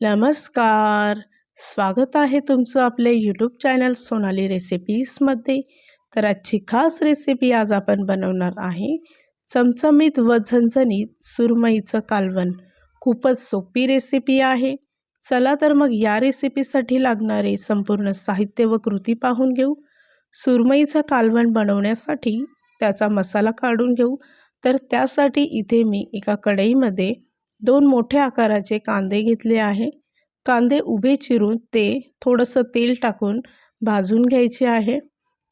नमस्कार. स्वागत आहे तुमचं आपले यूट्यूब चॅनल सोनाली रेसिपीजमध्ये तर आजची खास रेसिपी आज आपण बनवणार आहे. चमचमीत व झणझणीत सुरमईचं कालवण. खूपच सोपी रेसिपी आहे. चला तर मग या रेसिपीसाठी लागणारे संपूर्ण साहित्य व कृती पाहून घेऊ. सुरमईचं कालवण बनवण्यासाठी त्याचा मसाला काढून घेऊ. तर त्यासाठी इथे मी एका कढईमध्ये दोन मोठ्या आकाराचे कांदे घेतले आहे. कांदे उभे चिरून ते थोडंसं तेल टाकून भाजून घ्यायचे आहे.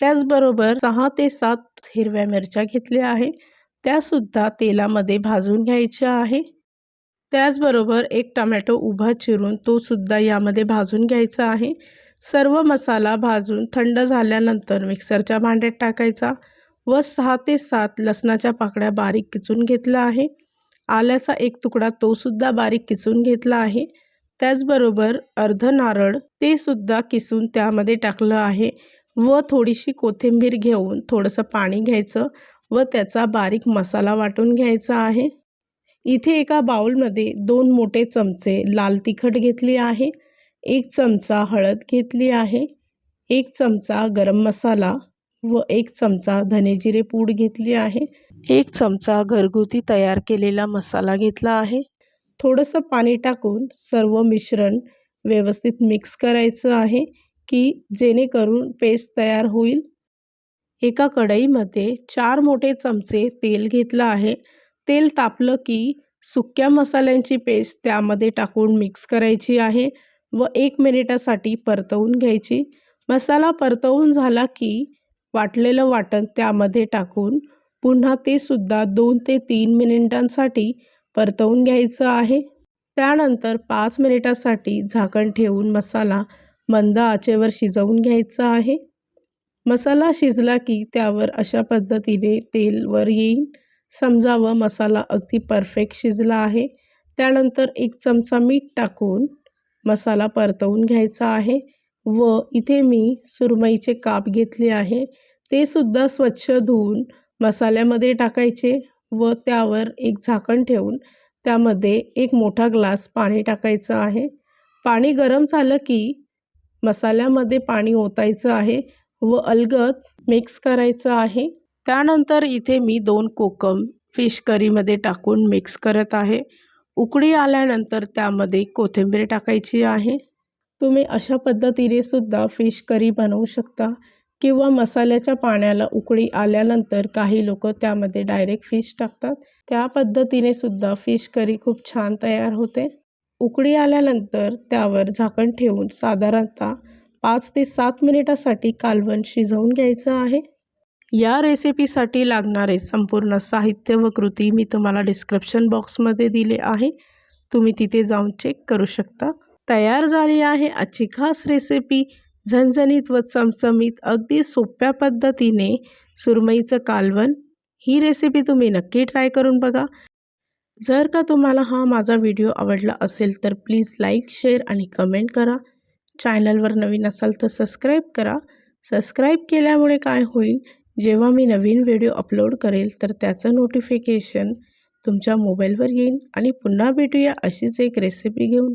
त्याचबरोबर सहा ते सात हिरव्या मिरच्या घेतल्या आहे. त्यासुद्धा तेलामध्ये भाजून घ्यायच्या आहे. त्याचबरोबर एक टमॅटो उभा चिरून तो सुद्धा यामध्ये भाजून घ्यायचा आहे. सर्व मसाला भाजून थंड झाल्यानंतर मिक्सरच्या भांड्यात टाकायचा व सहा ते सात लसणाच्या पाकळ्या बारीक किचून घेतल्या आहे. आल्याचा एक तुकडा तो सुद्धा बारीक किसून घेतला आहे. त्याचबरोबर अर्ध नारळ ते सुद्धा किसून त्यामध्ये टाकलं आहे व थोडीशी कोथिंबीर घेऊन थोडंसं पाणी घ्यायचं व त्याचा बारीक मसाला वाटून घ्यायचा आहे. इथे एका बाउलमध्ये दोन मोठे चमचे लाल तिखट घेतली आहे एक चमचा हळद घेतली आहे एक चमचा गरम मसाला व एक चमचा धनेजिरे पूड घेतली आहे. एक चमचा घरगुती तयार केलेला मसाला घेतला आहे. थोडंसं पाणी टाकून सर्व मिश्रण व्यवस्थित मिक्स करायचं आहे की जेणेकरून पेस्ट तयार होईल. एका कढईमध्ये चार मोठे चमचे तेल घेतलं आहे. तेल तापलं की सुक्या मसाल्यांची पेस्ट त्यामध्ये टाकून मिक्स करायची आहे व एक मिनिटासाठी परतवून घ्यायची. मसाला परतवून झाला की वाटलेलं वाटण त्यामध्ये टाकून पुन्हा ते सुद्धा दोन ते तीन मिनिटांसाठी परतवून घ्यायचं आहे. त्यानंतर पाच मिनिटासाठी झाकण ठेवून मसाला मंद आचेवर शिजवून घ्यायचा आहे. मसाला शिजला की त्यावर अशा पद्धतीने तेल वर येईल समजावं मसाला अगदी परफेक्ट शिजला आहे. त्यानंतर एक चमचा मीठ टाकून मसाला परतवून घ्यायचा आहे. व इथे मी सुरमईचे काप घेतले आहे. ते सुद्धा स्वच्छ धुवून मसाल्यामध्ये टाकायचे व त्यावर एक झाकण ठेवून त्यामध्ये एक मोठा ग्लास पाणी टाकायचं आहे. पाणी गरम झालं की मसाल्यामध्ये पाणी ओतायचं आहे व अलगद मिक्स करायचं आहे. त्यानंतर इथे मी दोन कोकम फिश करीमध्ये टाकून मिक्स करत आहे. उकडी आल्यानंतर त्यामध्ये कोथिंबीर टाकायची आहे. तुम्ही अशा पद्धतीने सुद्धा फिश करी बनवू शकता. किंवा मसाल्याच्या पाण्याला उकळी आल्यानंतर काही लोक त्यामध्ये डायरेक्ट फिश टाकतात. त्या पद्धतीने सुद्धा फिश करी खूप छान तयार होते. उकळी आल्यानंतर त्यावर झाकण ठेवून साधारणतः पाच ते सात मिनिटासाठी कालवण शिजवून घ्यायचं आहे. या रेसिपीसाठी लागणारे संपूर्ण साहित्य व कृती मी तुम्हाला डिस्क्रिप्शन बॉक्समध्ये दिले आहे. तुम्ही तिथे जाऊन चेक करू शकता. तयार झाली आहे आजची खास रेसिपी झणझणीत व चमचमीत अगदी सोप्या पद्धतीने सुरमईचं कालवण. ही रेसिपी तुम्ही नक्की ट्राय करून बघा. जर का तुम्हाला हा माझा व्हिडिओ आवडला असेल तर प्लीज लाईक शेअर आणि कमेंट करा. चॅनलवर नवीन असाल तर सबस्क्राईब करा. सबस्क्राईब केल्यामुळे काय होईल जेव्हा मी नवीन व्हिडिओ अपलोड करेल तर त्याचं नोटिफिकेशन तुमच्या मोबाईलवर येईल आणि पुन्हा भेटूया अशीच एक रेसिपी घेऊन.